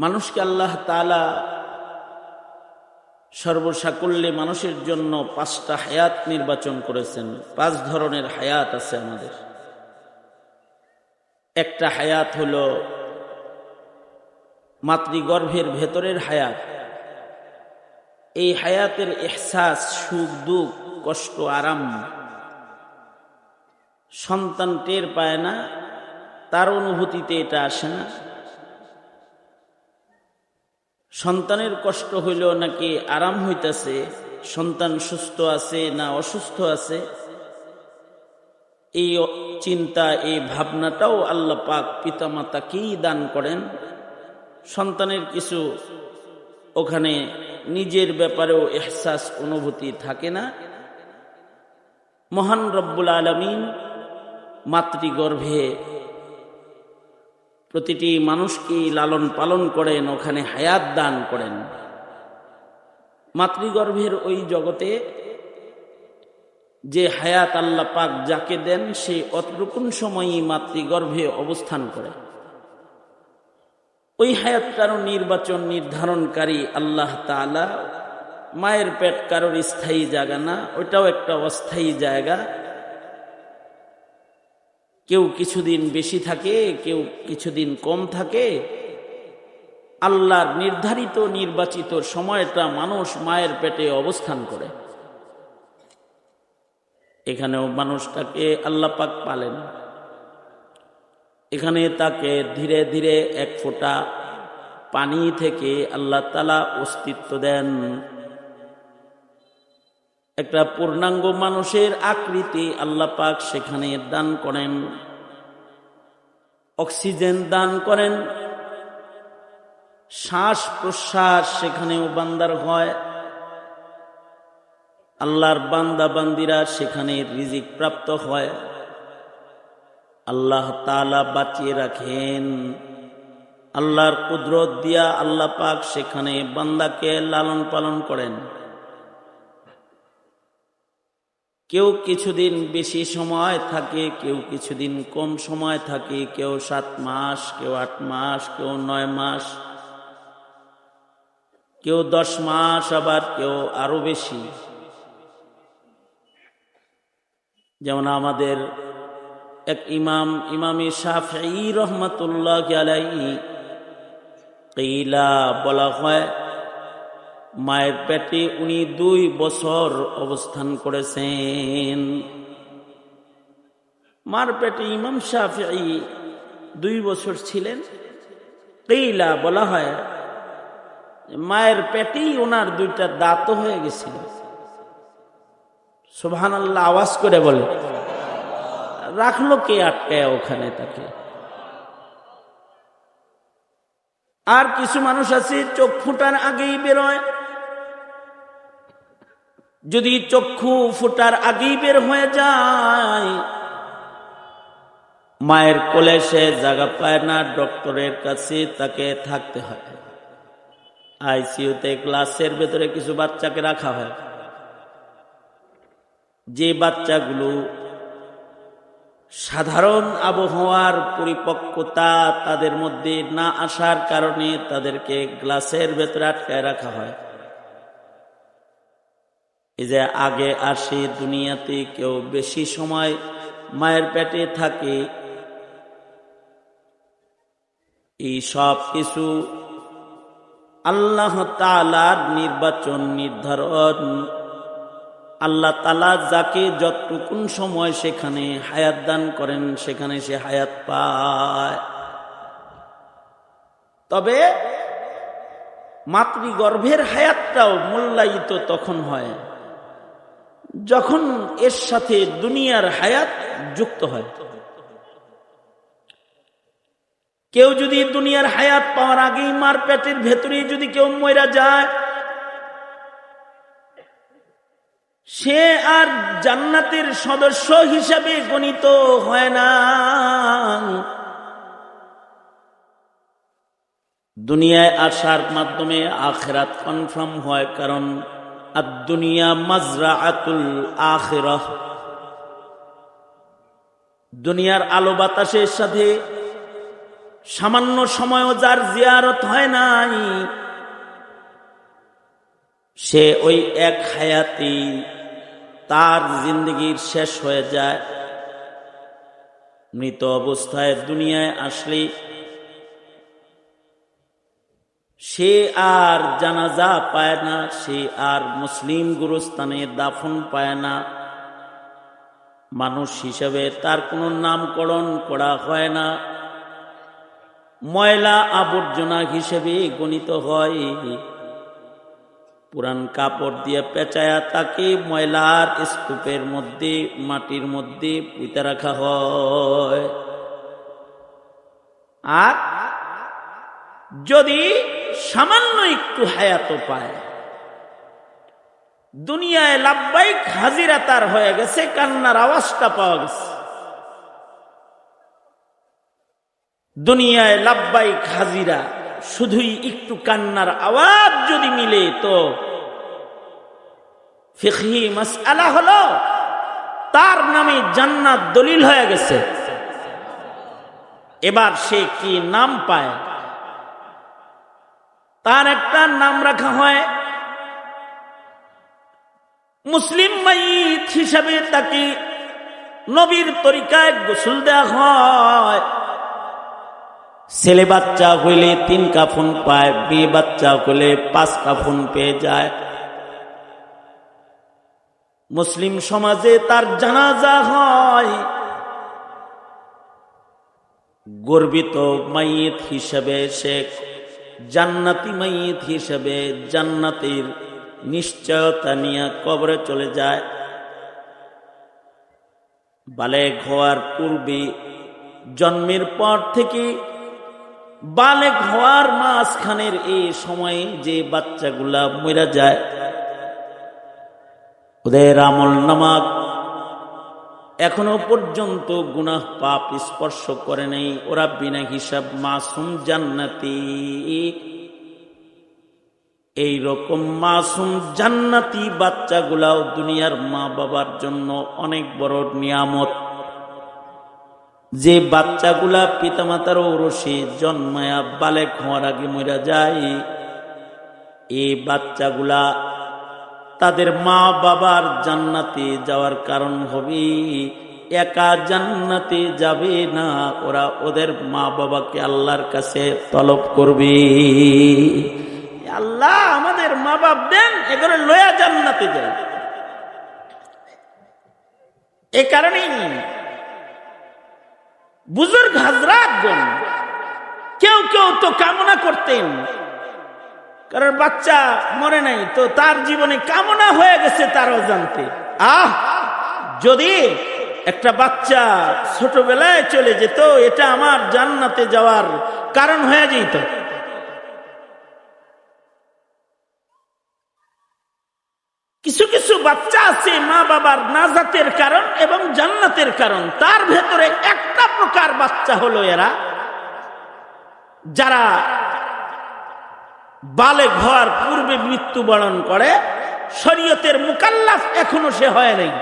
মানুষকে আল্লাহ তালা সর্বসাকুল্যে মানুষের জন্য পাঁচটা হায়াত নির্বাচন করেছেন। পাঁচ ধরনের হায়াত আছে আমাদের। একটা হায়াত হল মাতৃগর্ভের ভেতরের হায়াত। এই হায়াতের এহসাস, সুখ, দুঃখ, কষ্ট, আরাম সন্তান টের পায় না, তার অনুভূতিতে এটা আসে না। সন্তানের কষ্ট হইল নাকি আরাম হইতাছে? সন্তান সুস্থ আছে না অসুস্থ আছে? এই চিন্তা, এই ভাবনাটাও আল্লাহ পাক পিতামাতাকেই দান করেন। সন্তানের কিছু ওখানে নিজের ব্যাপারেও এহসাস অনুভূতি থাকে না। মহান রব্বুল আলমিন মাতৃগর্ভে প্রতিটি মানুষকে লালন পালন করেন, ওখানে হায়াত দান করেন। মাতৃগর্ভের ওই জগতে যে হায়াত আল্লাহ পাক যাকে দেন, সে অতটুকুন সময়ই মাতৃগর্ভে অবস্থান করে। ওই হায়াত কারও নির্বাচন নির্ধারণকারী আল্লাহ তালা মায়ের পেট কারোর স্থায়ী জায়গা না, ওইটাও একটা অস্থায়ী জায়গা। কেউ কিছুদিন বেশি থাকে, কেউ কিছুদিন কম থাকে। আল্লাহর নির্ধারিত নির্বাচিত সময়টা মানুষ মায়ের পেটে অবস্থান করে। এখানেও মানুষটাকে আল্লাহ পাক পালেন। এখানে তাকে ধীরে ধীরে এক ফোঁটা পানি থেকে আল্লাহ তালা অস্তিত্ব দেন। একটা পূর্ণাঙ্গ মানুষের আকৃতি আল্লাহ পাক সেখানে দান করেন। অক্সিজেন দান করেন। শ্বাস প্রশ্বাস সেখানেও বান্দার হয়। আল্লাহর বান্দা বান্দিরা সেখানে রিজিক প্রাপ্ত হয়। আল্লাহ তালা বাঁচিয়ে রাখেন। আল্লাহর কুদরত দিয়া আল্লাহ পাক সেখানে বান্দাকে লালন পালন করেন। কেউ কিছুদিন বেশি সময় থাকে, কেউ কিছুদিন কম সময় থাকে, কেউ সাত মাস, কেউ আট মাস, কেউ নয় মাস, কেউ দশ মাস আবার কেউ আরও বেশি। যেমন আমাদের এক ইমাম, ইমামি শাফি রহমতুল্লাহ আলাই কেইলা বলা হয় মায়ের পেটে উনি দুই বছর অবস্থান করেছেন। মার পেটে ইমাম শাফি দুই বছর ছিলেন। কেইলা বলা হয় মায়ের পেটেই ওনার দুইটা দাঁত হয়ে গেছিল। সোভান আল্লাহ আওয়াজ করে বলে, রাখল কে আটকায় ওখানে তাকে? আর কিছু মানুষ আছে, চোখ ফুটার আগেই বেরোয়। যদি চক্ষু ফুটার আগেই বের হয়ে যায়, মায়ের কোলে সে জায়গা পায় না, ডক্টরের কাছে তাকে থাকতে হয়। আইসিইউতে ক্লাসের ভেতরে কিছু বাচ্চাকে রাখা হয়। যে বাচ্চাগুলো সাধারণ আবহাওয়ার পরিপক্কতা তাদের মধ্যে না আসার কারণে তাদেরকে গ্লাসের ভেতরে আটকায় রাখা হয়। এই যে আগে আসে দুনিয়াতে কেউ বেশি সময় মায়ের পেটে থাকে, এই সব কিছু আল্লাহ তালার নির্বাচন নির্ধারণ আল্লাহ তালা যাকে যতটুকুন সময় সেখানে হায়াত দান করেন, সেখানে সে হায়াত পায়। তবে মাতৃগর্ভের হায়াতটাও মূল্যায়িত তখন হয়, যখন এর সাথে দুনিয়ার হায়াত যুক্ত হয়। কেউ যদি দুনিয়ার হায়াত পাওয়ার আগেই মার পেটের ভেতরে যদি কেউ ময়রা যায় সে আর জান্নাতের সদস্য হিসাবে গণিত হয় না। দুনিয়ায় আসার মাধ্যমে আখেরাত কনফার্ম হয় কারণ আর দুনিয়া মাজরা আতুল আখের দুনিয়ার আলো বাতাসের সাথে সামান্য সময়ও যার জিয়ারত হয় নাই, সে ওই এক হায়াতি তার জিন্দগির শেষ হয়ে যায়। মৃত অবস্থায় দুনিয়ায় আসলে। সে আর জানাজা পায় না, সে আর মুসলিম গুরুস্থানে দাফন পায় না। মানুষ হিসেবে তার কোনো নামকরণ করা হয় না। ময়লা আবর্জনা হিসেবে গণিত হয়। পুরান কাপড় দিয়ে পেঁচায়া তাকে ময়লার স্তূপের মধ্যে, মাটির মধ্যে পুঁতে রাখা হয়। আর যদি সামান্য একটু হায়াত পায়, দুনিয়ায় লাভবাইক হাজিরা তার হয়ে গেছে, কান্নার আওয়াজটা পাওয়া গেছে। দুনিয়ায় লাভবাইক হাজিরা শুধুই একটু কান্নার আওয়াজ যদি মিলে তো মাসআলা হলো তার নামে জান্নাত দলিল হয়ে গেছে। এবার সে কি নাম পায়? তার একটা নাম রাখা হয় মুসলিম মাইত হিসাবে তাকে নবীর তরিকায় গোসল দেওয়া হয়। ছেলে বাচ্চা হইলে তিন কাফন পায়, মেয়ে বাচ্চা হইলে পাঁচ কাফন পেয়ে যায়। মুসলিম সমাজে তার জানাজা হয়। গর্বিত মাইত হিসেবে সে জান্নাতি মাইত হিসেবে জান্নাতের নিশ্চয়তা নিয়ে কবরে চলে যায়। বালেক হওয়ার পূর্বে জন্মের পর থেকে বালেক হওয়ার মাঝখানের এই সময়ে যে বাচ্চাগুলা মরা যায়, ওদের আমল নামাক এখনও পর্যন্ত গুনাহ পাপ স্পর্শ করে নেই। ওরা বিনা হিসাব মাসুম জান্নাতি। এই রকম মাসুম জান্নাতি বাচ্চাগুলাও দুনিয়ার মা বাবার জন্য অনেক বড় নিয়ামত। যে বাচ্চাগুলা পিতামাতার ঔরসে জন্মায়া বালেক হওয়ার আগে মরা যায় এই বাচ্চাগুলা তাদের মা বাবার জান্নাতে যাওয়ার কারণ হবে, একা জান্নাতে যাবে না, ওরা ওদের মা বাবাকে আল্লাহর কাছে তলব করবে। আল্লাহ আমাদের মা বাপ দেন এগুলো লয়া জান্নাতে যায়। এ কারণেই বুজুর্গ হাজরাত কেউ কেউ তো কামনা করতেন। কারণ বাচ্চা মরে নাই, তো তার জীবনে কামনা হয়ে গেছে তারও জানতে আহ, যদি একটা বাচ্চা ছোটবেলায় চলে যেত, এটা আমার জান্নাতে যাওয়ার কারণ হয়ে যেত। কিছু কিছু বাচ্চা আছে মা বাবার নাজাতের কারণ এবং জান্নাতের কারণ। তার ভেতরে একটা প্রকার বাচ্চা হলো এরা, যারা বালে ঘর পূর্বে মৃত্যুবরণ করে, শরীয়তের মুকাল্লাফ এখনও সে হয় নাই।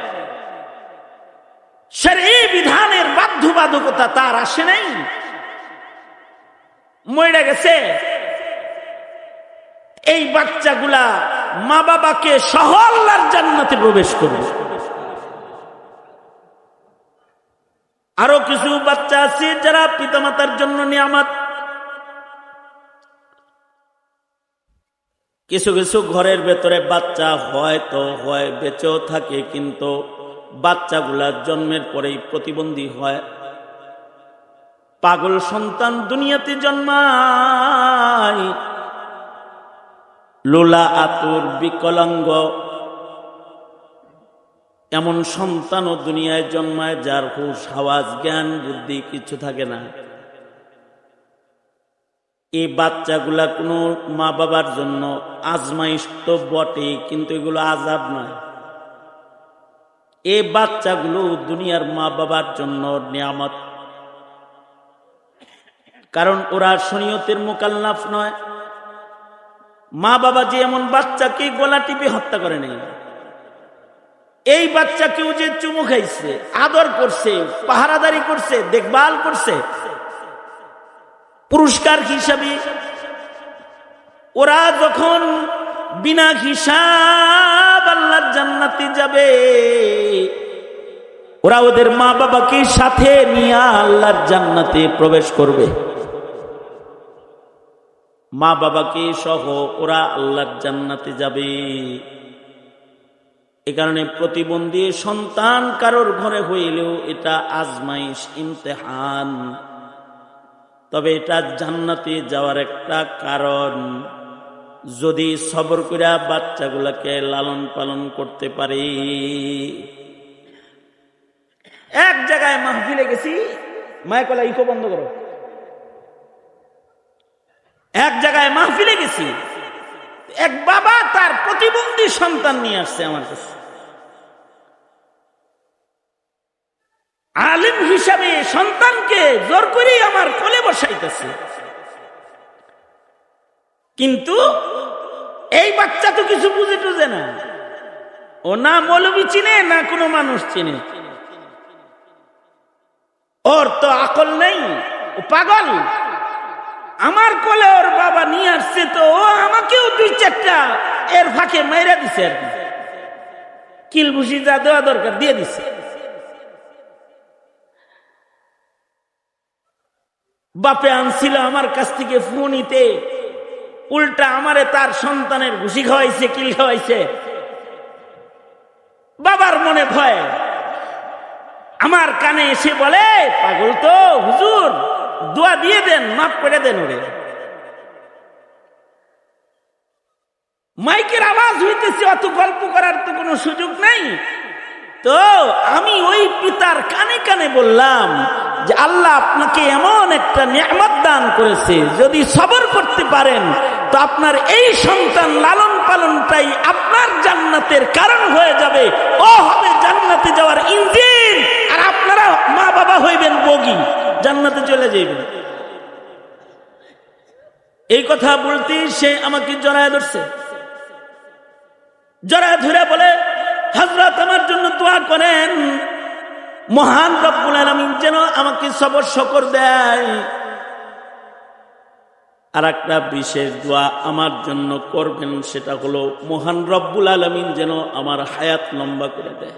এই বিধানের বাধ্যবাধকতা তার আসে নাই। মরে গেছে। এই বাচ্চাগুলা মা বাবাকে সহল্লার জান্নাতে প্রবেশ করবে। আরও কিছু বাচ্চা আছে যারা পিতামাতার জন্য নিয়ামত। কিছু কিছু ঘরের ভেতরে বাচ্চা হয় তো হয়, বেঁচেও থাকে, কিন্তু বাচ্চাগুলা জন্মের পরেই প্রতিবন্ধী হয়। পাগল সন্তান দুনিয়াতে জন্মায় লোলা আতুর বিকলাঙ্গ। এমন সন্তানও দুনিয়ায় জন্মায় যার হুশ, হাওয়াজ, জ্ঞান, বুদ্ধি কিছু থাকে না। এই বাচ্চাগুলা কোনো মা বাবার জন্য আজমাইশ তো বটে কিন্তু এগুলো আজাব নয়। এই বাচ্চাগুলো দুনিয়ার মা বাবার জন্য নিয়ামত। কারণ ওরা শরীয়তের মোকাল্লাফ নয়। মা বাবা যে এমন বাচ্চাকে গলা টিপে হত্যা করে নেই? এই বাচ্চাকেও যে চুমু খাইছে, আদর করছে, পাহারাদারি করছে, দেখভাল করছে, পুরস্কার হিসাবে ওরা যখন বিনা হিসাব আল্লাহর জান্নাতে যাবে, ওরা ওদের মা বাবাকে সাথে নিয়ে আল্লাহর জান্নাতে প্রবেশ করবে। মা বাবাকে সহ ওরা আল্লাহর জান্নাতে যাবে। এ কারণে প্রতিবন্ধী সন্তান কারোর ঘরে হইলেও এটা আজমাইশ, ইমতেহান। তবে এটা জান্নাতে যাওয়ার একটা কারণ, যদি সবর কইরা বাচ্চাগুলাকে লালন পালন করতে পারে। এক জায়গায় মাহফিলে গেছি মায়কলা ইকো বন্ধ করো। এক জায়গায় মাহফিলে গেছি। এক বাবা তার প্রতিবন্ধী সন্তান নিয়ে আসছে আমার কাছে। আলিম হিসাবে সন্তানকে জোর করে আমার কোলে বসাইতেছে। কিন্তু এই বাচ্চা তো কিছু বুঝে টুঝে না। ও না মৌলবী চিনে, না কোনো মানুষ চিনে। ওর তো আকল নেই, ও পাগল। আমার কোলে ওর বাবা নিয়ে আসছে তো ও আমাকেও দুই চারটা এর ফাঁকে মেরে দিছে আর কি। যা দেওয়া দরকার দিয়ে দিছে। বাপে আনছিল আমার কাছ থেকে ফোনিতে উল্টা আমারে তার সন্তানের ঘুষি খাওয়াইছে, কিল খাওয়াইছে। বাবার মনে ভয়। আমার কানে এসে বলে, পাগল তো, হুজুর। দোয়া দিয়ে দেন, মাফ করে দেন ওরে। মাইকের আওয়াজ হইতেছে, অত গল্প করার তো কোনো সুযোগ নাই। তো আমি ওই পিতার কানে কানে বললাম যে, আল্লাহ আপনাকে এমন একটা নিয়ামত দান করেছে, যদি সবর করতে পারেন, তো আপনার এই সন্তান লালন পালনটাই আপনার জান্নাতের কারণ হয়ে যাবে। ও হবে জান্নাতে যাওয়ার ইঞ্জিন, আর আপনারা মা বাবা হইবেন বগি। জান্নাতে চলে যাইবেন এই কথা বলতে সে আমাকে জড়ায় ধরছে। জড়ায় ধরে বলে হজরত আমার জন্য দোয়া করেন। মহান রব্বুল আলমিন যেন আমাকে সবর শকর দেয়। আর একটা বিশেষ দোয়া আমার জন্য করবেন, সেটা হলো মহান রব্বুল আলমিন যেন আমার হায়াত লম্বা করে দেয়।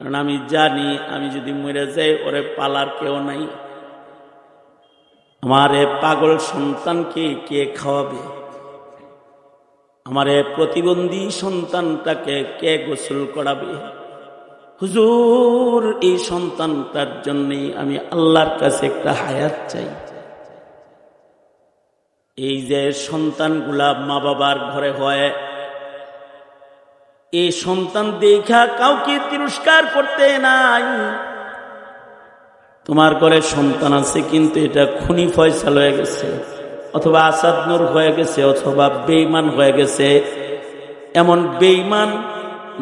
কারণ আমি জানি, আমি যদি মরে যাই, ওরে পালার কেউ নাই। আমার এ পাগল সন্তানকে কে খাওয়াবে? আমার এ প্রতিবন্ধী সন্তানটাকে কে গোসল করাবে? হুজুর, এই সন্তানটার জন্যে আমি আল্লাহর কাছে একটা হায়াত চাই। এই যে সন্তানগুলা মা বাবার ঘরে হয় এই সন্তান দেখা কাউকে তিরস্কার করতে নাই। তোমার ঘরে সন্তান আছে, কিন্তু এটা খুনি ফয়সাল হয়ে গেছে, অথবা আসাদ নূর হয়ে গেছে, অথবা বেইমান হয়ে গেছে। এমন বেইমান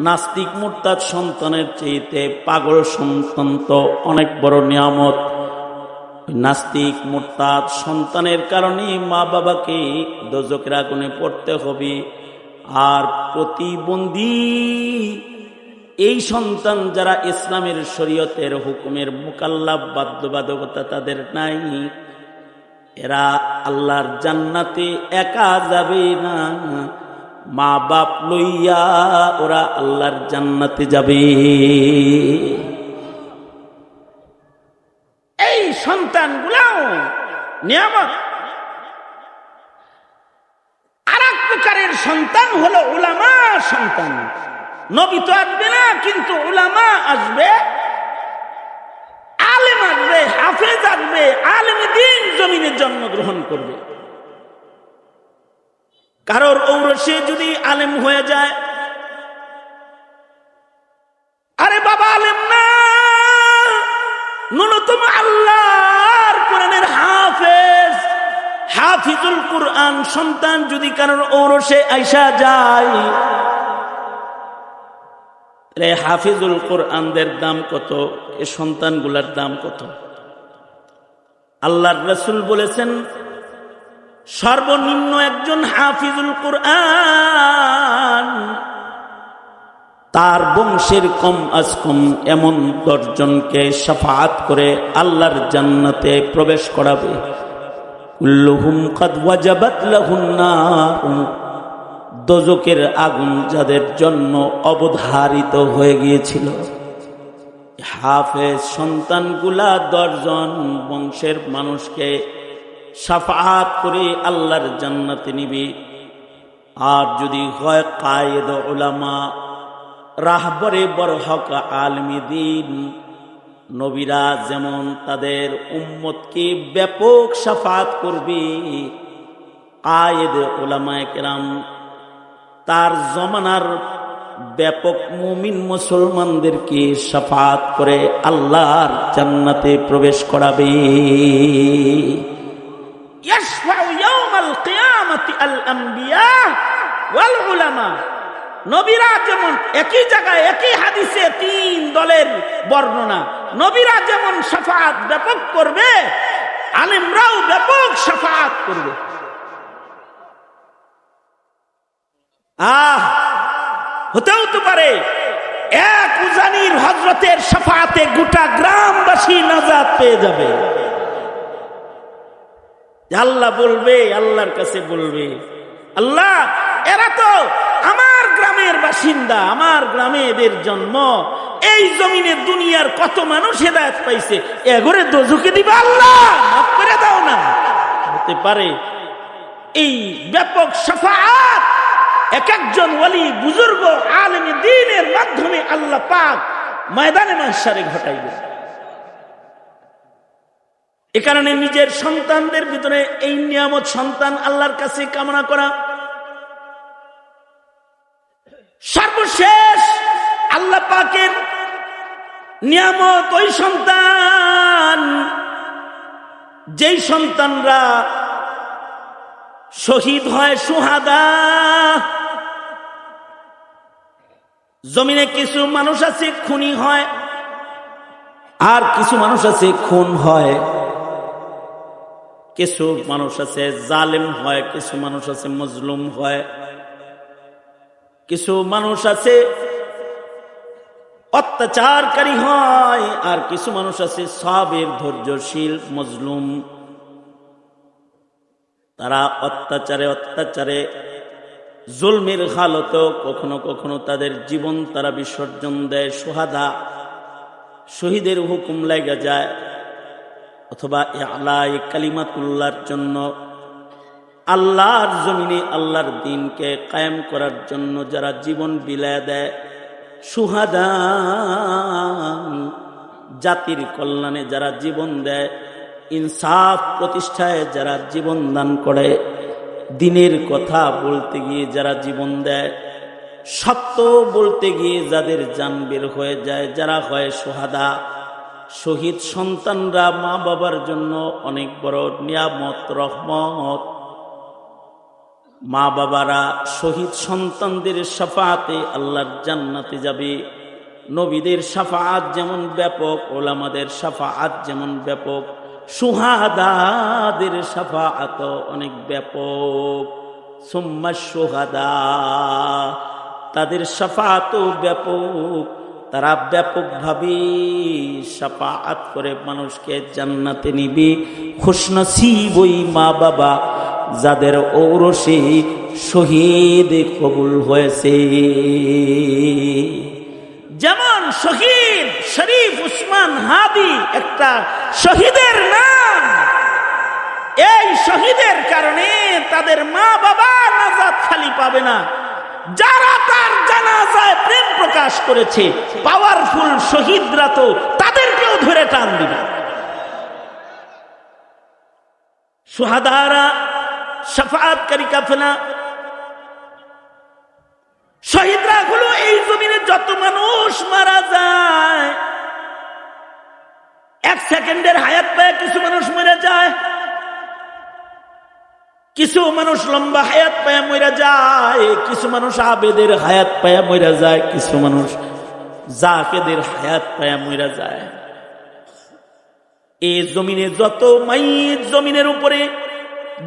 নাস্তিক, মুরতাদ সন্তানের চেয়েতে পাগল সন্তান তো অনেক বড় নিয়ামত। নাস্তিক, মোরতাদ সন্তানের কারণে মা বাবাকে দোজকের আগুনে পড়তে হবে। আর প্রতিবন্ধী এই সন্তান যারা ইসলামের শরীয়তের হুকুমের মোকাল্লাভ বাধ্যবাধকতা তাদের নাই। এরা আল্লাহর জান্নাতে একা যাবে না। মা বাপ লইয়া ওরা আল্লাহর জান্নাতে যাবে। এই সন্তানগুলাও নিয়ামত আর এক প্রকারের সন্তান হলো উলামা সন্তান। নবী তো আসবে না, কিন্তু উলামা আসবে। আলেম আসবে, হাফেজ আসবে, আলেম দিন জমিনে জন্মগ্রহণ করবে। কারোর ঔরসে যদি আলেম হয়ে যায়, আরে বাবা আলেম না, ন্যূনতম আল্লাহর কোরআনের হাফেজ হাফিজুল কোরআন সন্তান যদি কারোর ঔরসে আইসা যায় হাফিজুল কোরআনদের দাম কত? এ সন্তানগুলার দাম কত? আল্লাহর রসুল বলেছেন, সর্বনিম্ন একজন হাফিজুল কোরআন তার বংশের কম আজ কম এমন দশজনকে সাফাত করে আল্লাহর জান্নাতে প্রবেশ করাবে। কুল্লুহুম কাদ ওয়াজাবাত দোজকের আগুন যাদের জন্য অবধারিত হয়ে গিয়েছিল। হাফেজ সন্তানগুলা দশজন বংশের মানুষকে সাফাত করে আল্লাহর জান্নাতে নিবে। আর যদি হয় কায়েদ ওলামা রাহবরে হক আলমী দিন। নবীরা যেমন তাদের উম্মতকে ব্যাপক সাফাত করবে আয়েদ ওলামায় কেরাম তার জমানার ব্যাপক মুমিন মুসলমানদেরকে সাফাত করে আল্লাহর জান্নাতে প্রবেশ করাবে। ইয়াশফাউ ইয়াউমাল কিয়ামাতি আল আমবিয়া ওয়াল উলামা। নবীরা যেমন একই জায়গায়, একই হাদিসে তিন দলের বর্ণনা। নবীরা যেমন সাফাত ব্যাপক করবে, আলিমরাও ব্যাপক সাফাত করবে। আহ, হতেও তো পারে, এক উজানির হজরতের সাফাতে গোটা গ্রামবাসী নাজাদ পেয়ে যাবে। আল্লাহ বলবে, আল্লাহর কাছে বলবে। আল্লাহ, এরা তো আমার গ্রামের বাসিন্দা, আমার গ্রামে এদের জন্ম। এই জমিনে দুনিয়ার কত মানুষ হেদায়ত পাইছে এগরে দোজুকে দিবা আল্লাহ করে দাও না। হতে পারে এই ব্যাপক সাফাত এক একজন ওলি বুজুর্গ আলমী দিনের মাধ্যমে আল্লাহ পাক ময়দানে মাসারে ঘটাইবে এ কারণে নিজের সন্তানদের ভিতরে এই নিয়ামত সন্তান আল্লাহর কাছে কামনা করা সর্বশেষ আল্লাহ পাকের নিয়ামত ওই সন্তান, যেই সন্তানরা শহীদ হয় সুহাদা, জমিনে কিছু মানুষ আছে, খুনি হয়, আর কিছু মানুষ আছে, খুন হয়। কিছু মানুষ আছে, জালেম হয়, কিছু মানুষ আছে, মজলুম হয়। কিছু মানুষ আছে, অত্যাচারকারী হয়, আর কিছু মানুষ আছে সবের ধৈর্যশীল, মজলুম। তারা অত্যাচারে অত্যাচারে, জুলমের হালত কখনো কখনো তাদের জীবন তারা বিসর্জন দেয়, সোহাদা। শহীদের হুকুম লেগে যায়, অথবা আলাই কালিমাতুল্লার জন্য আল্লাহর জমিনে আল্লাহর দিনকে কায়েম করার জন্য যারা জীবন বিলায় দেয়, সুহাদা, জাতির কল্যাণে যারা জীবন দেয়, ইনসাফ প্রতিষ্ঠায় যারা জীবন দান করে, দিনের কথা বলতে গিয়ে যারা জীবন দেয়, সত্য বলতে গিয়ে যাদের যান বের হয়ে যায়, যারা হয় সোহাদা, শহীদ সন্তানরা মা বাবার জন্য অনেক বড় নিয়ামত, রহমত মা বাবারা, শহীদ সন্তানদের সাফাতে আল্লাহর জান্নাতে যাবে। নবীদের সাফাত যেমন ব্যাপক, ওলামাদের সাফাত যেমন ব্যাপক, সুহাদাদের সাফাত অনেক ব্যাপক। সুম্মা সুহাদা, তাদের সাফাত ব্যাপক। তারা ব্যাপকভাবে সাফাত করে মানুষকে জান্নাতে নিবে। খুশনসিব ওই মা বাবা যাদের ঔরসে শহীদ কবুল হয়েছে। যেমন শহীদ শরীফ উসমান হাদি একটা শহীদের নাম। এই শহীদের কারণে তাদের মা বাবা নাজাদ খালি পাবে না। যারা তার জানাজায় প্রেম প্রকাশ করেছে পাওয়ারফুল শহীদরা তো তাদেরকেও ধরে টান দিবে। সুহাদারা সাফাতকারী কাফেলা। শহীদরা হলো এই জমিনে যত মানুষ মারা যায়, এক সেকেন্ডের হায়াত পায় কিছু মানুষ মরে যায়, কিছু মানুষ লম্বা হায়াত পায়া মরা যায়, কিছু মানুষ আবেদের হায়াত পায়া মরা যায়, কিছু মানুষ জাকেদের হায়াত পায়া মরা যায়। এই জমিনে যত মাইত জমিনের উপরে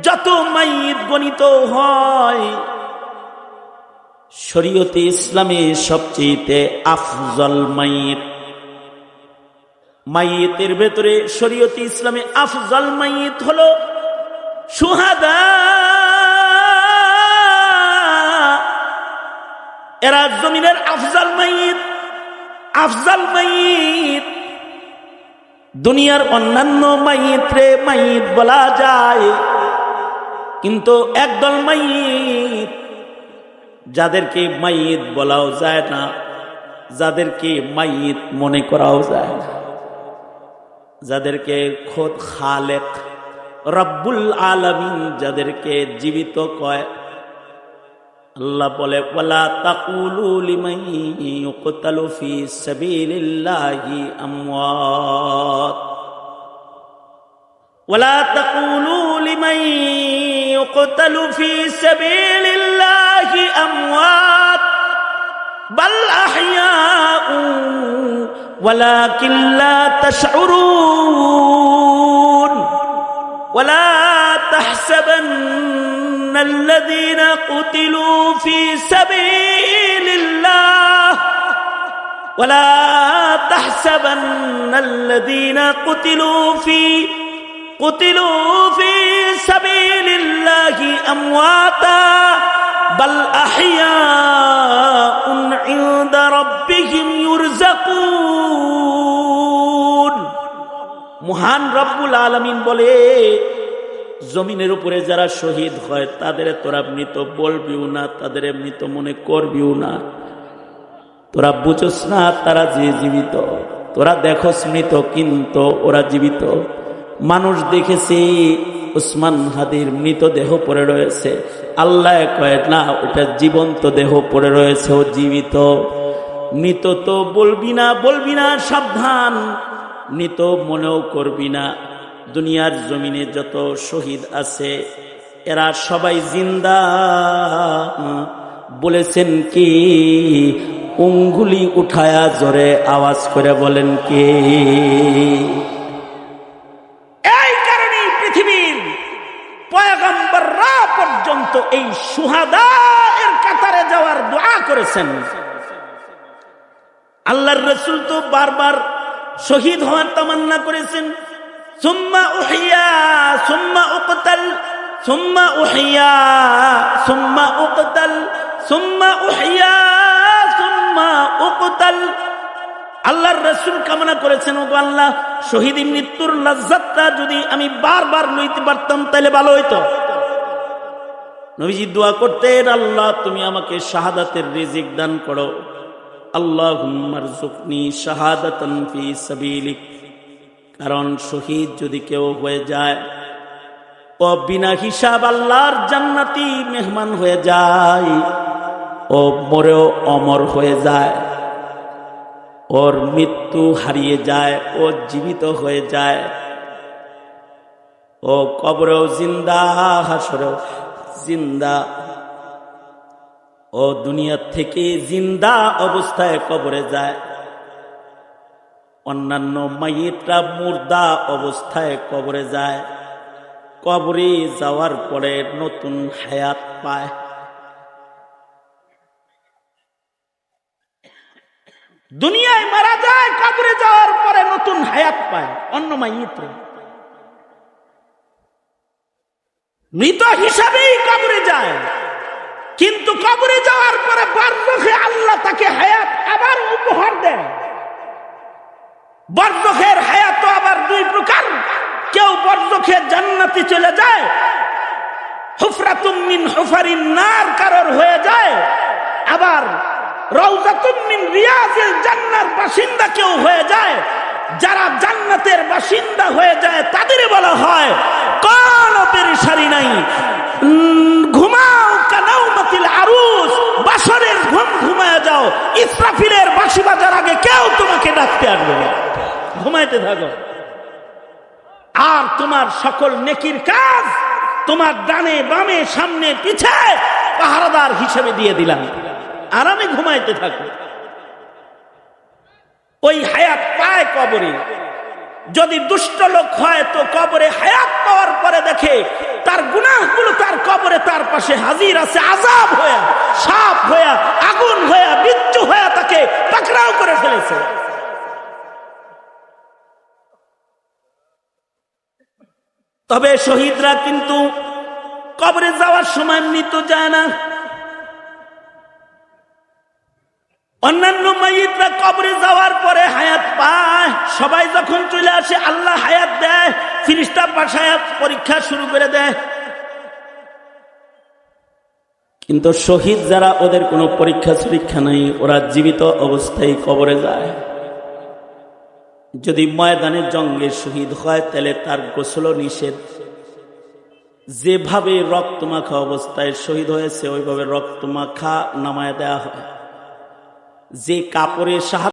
যত মাইত গণিত হয়, শরীয়তে ইসলামে সবচেয়ে আফজল মাইত মাইয়েতের ভেতরে শরীয়তে ইসলামে আফজল মাইত হলো সুহাদা। এরা জমিনের আফজাল মাইত আফজাল মাইত দুনিয়ার অন্যান্য মাইত রে মাইত বলা যায়। কিন্তু একদল মাইত, যাদেরকে মাইত বলাও যায় না, যাদেরকে মাইত মনে করাও যায় না। যাদেরকে খোদ খালেক, রব্বুল আলমিন যাদেরকে জীবিত কয়, আল্লাহ বলে, ওয়ালা তাকুলু লিমান ইউকতালু ফি সাবিলিল্লাহি আমওয়াত। ওয়ালা তাকুলু লিমান يقتل في سبيل الله أموات بل أحياء ولكن لا تشعرون. ولا تحسبن الذين قتلوا في سبيل الله. ولا تحسبن الذين قتلوا في قتلوا في সাবিলিল্লাহি আমওয়াতা, বাল আহইয়াউন মহান রব্বুল আলমিন বলে, জমিনের উপরে যারা শহীদ হয়, তাদের তোরা মৃত বলবিও না, তাদের মৃত মনে করবিও না। তোরা বুঝোস না, তারা যে জীবিত। তোরা দেখো মৃত, কিন্তু ওরা জীবিত। মানুষ দেখেছে উসমান হাদির মৃতদেহ পড়ে রয়েছে। আল্লাহ কয়, না, ওটা জীবন্ত দেহ পড়ে রয়েছে, ও জীবিত। মৃত তো বলবি না বলবি না, সাবধান। মৃত মনেও করবি না। দুনিয়ার জমিনে যত শহীদ আছে, এরা সবাই জিন্দা। বলেছেন কি, উঙ্গুলি উঠায়া জোরে আওয়াজ করে বলেন কি এই কারণেই পৃথিবীর পয়গম্বররা পর্যন্ত এই সুহাদা এর কাতারে যাওয়ার দোয়া করেছেন। আল্লাহর রসুল তো বারবার শহীদ হওয়ার তামান্না করেছেন। সুম্মা উহিয়া, সুম্মা উকতাল, সুম্মা উহিয়া, সুম্মা উকতাল, সুম্মা উহিয়া, সুম্মা উকতাল। আল্লাহর রসুল কামনা করেছেন ও আল্লাহ শহীদ মৃত্যুর লজ্জাতটা যদি আমি বারবার লইতে পারতাম, তাহলে ভালো হইতো। নবীজি দোয়া করতেন, আল্লাহ, তুমি আমাকে শাহাদাতের রিজিক দান করো। আল্লাহ মারজুকনি শাহাদাতন ফি সাবিলিক। কারণ শহীদ যদি কেউ হয়ে যায়, ও বিনা হিসাব আল্লাহর জান্নাতি মেহমান হয়ে যায়, ও মরেও অমর হয়ে যায়, ওর মৃত্যু হারিয়ে যায়, ও জীবিত হয়ে যায়, ও কবরেও জিন্দা হাসরেও জিন্দা। ও দুনিয়ার থেকে জিন্দা অবস্থায় কবরে যায়। অন্যান্য মাইতরা মুর্দা অবস্থায় কবরে যায়। কবরে যাওয়ার পরে নতুন হায়াত পায়। দুনিয়ায় মারা যায়, কবরে যাওয়ার পরে নতুন হায়াত পায়। অন্য মাইতরা মৃত হিসাবেই কবরে যায়। কিন্তু কবরে যাওয়ার পরে বার্ধকে আল্লাহ তাকে হায়াত আবার উপহার দেন। বর্ধকের হায়াত আবার দুই প্রকার। কেউ বর্ধকে জান্নাতি চলে যায় নার কারোর হয়ে যায়। আবার রৌজাতুমিন রিয়াজের জান্নার বাসিন্দা কেউ হয়ে যায় যারা জান্নাতের বাসিন্দা হয়ে যায়, তাদের বলা হয় কোন পেরেশানি নাই। ঘুমাও কানাও মাতিল আরুস, বাসরের ঘুম ঘুমায় যাও। ইসরাফিলের বাসি বাজার আগে কেউ তোমাকে ডাকতে আসবে না। ঘুমাইতে থাকো। আর তোমার সকল নেকির কাজ তোমার ডানে, বামে, সামনে, পিছে পাহারাদার হিসেবে দিয়ে দিলাম। আরামে ঘুমাইতে থাকো ওই হায়াত পায় কবরে। যদি দুষ্ট লোক হয় তো কবরে হায়াত পাওয়ার পরে দেখে তার গুনাহগুলো তার কবরে তার পাশে হাজির আছে আজাব হয়ে, সাপ হয়ে, আগুন হয়ে, বিচ্ছু হয়ে তাকে পাকড়াও করে ফেলেছে। তবে শহীদরা কিন্তু কবরে যাওয়ার সময় মৃত্যু যায় না। অন্যান্য মাইতরা কবরে যাওয়ার পরে হায়াত পায়। সবাই যখন চলে আসে, আল্লাহ হায়াত দেয়, ফিরিস্তা পাশায় পরীক্ষা শুরু করে দেয়। কিন্তু শহীদ যারা, ওদের কোনো পরীক্ষা পরীক্ষা নাই, ওরা জীবিত অবস্থায় কবরে যায়। যদি ময়দানে জঙ্গে শহীদ হয়, তাহলে তার গোসল নিষেধ। যেভাবে রক্তমাখা অবস্থায় শহীদ হয়েছে, ওইভাবে রক্তমাখা নামায় দেয়া হয়। যে কাপড়ের সাহায্য